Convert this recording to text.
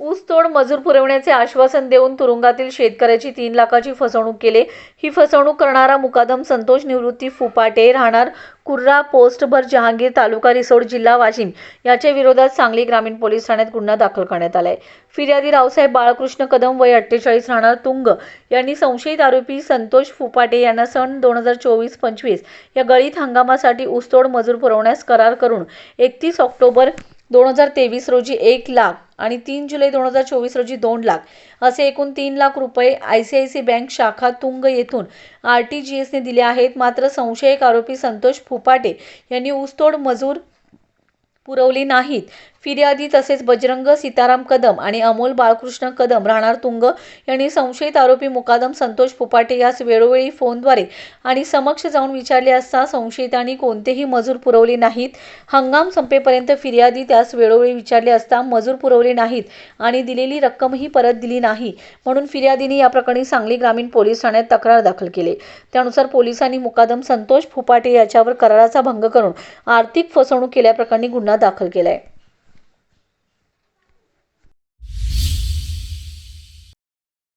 ऊसतोड मजूर पुरवण्याचे आश्वासन देऊन तुरुंगातील शेतकऱ्याची तीन लाखाची फसवणूक केले. ही फसवणूक करणारा मुकादम संतोष निवृत्ती फुपाटे राहणार कुर्रा पोस्टभर जहांगीर तालुका रिसोड जिल्हा वाशिम याच्या विरोधात सांगली ग्रामीण पोलीस ठाण्यात गुन्हा दाखल करण्यात आलाय. फिर्यादी रावसाहेब बाळकृष्ण कदम वय अठ्ठेचाळीस राहणार तुंग यांनी संशयित आरोपी संतोष फुपाटे यांना सन दोन हजार चोवीस पंचवीस या गळीत हंगामासाठी ऊसतोड मजूर पुरवण्यास करार करून एकतीस ऑक्टोबर दोन हजार तेवीस रोजी एक लाख आणि तीन जुलै दोन हजार चोवीस रोजी दोन लाख असे एकूण तीन लाख रुपये I C I C bank शाखा तुंग येथून आर टी जी एसने दिले आहेत. मात्र संशयिक आरोपी संतोष फुपाटे यांनी ऊसतोड मजूर पुरवली नाहीत. फिर्यादी तसेच बजरंग सीताराम कदम आणि अमोल बाळकृष्ण कदम राहणार तुंग यांनी संशयित आरोपी मुकादम संतोष फुपाटे यास वेळोवेळी फोनद्वारे आणि समक्ष जाऊन विचारले असता संशयितांनी कोणतेही मजूर पुरवले नाहीत. हंगाम संपेपर्यंत फिर्यादी त्यास वेळोवेळी विचारले असता मजूर पुरवले नाहीत आणि दिलेली रक्कमही परत दिली नाही म्हणून फिर्यादीने या प्रकरणी सांगली ग्रामीण पोलीस ठाण्यात तक्रार दाखल केली. त्यानुसार पोलिसांनी मुकादम संतोष फुपाटे याच्यावर कराराचा भंग करून आर्थिक फसवणूक केल्याप्रकरणी गुन्हा दाखल केलाय.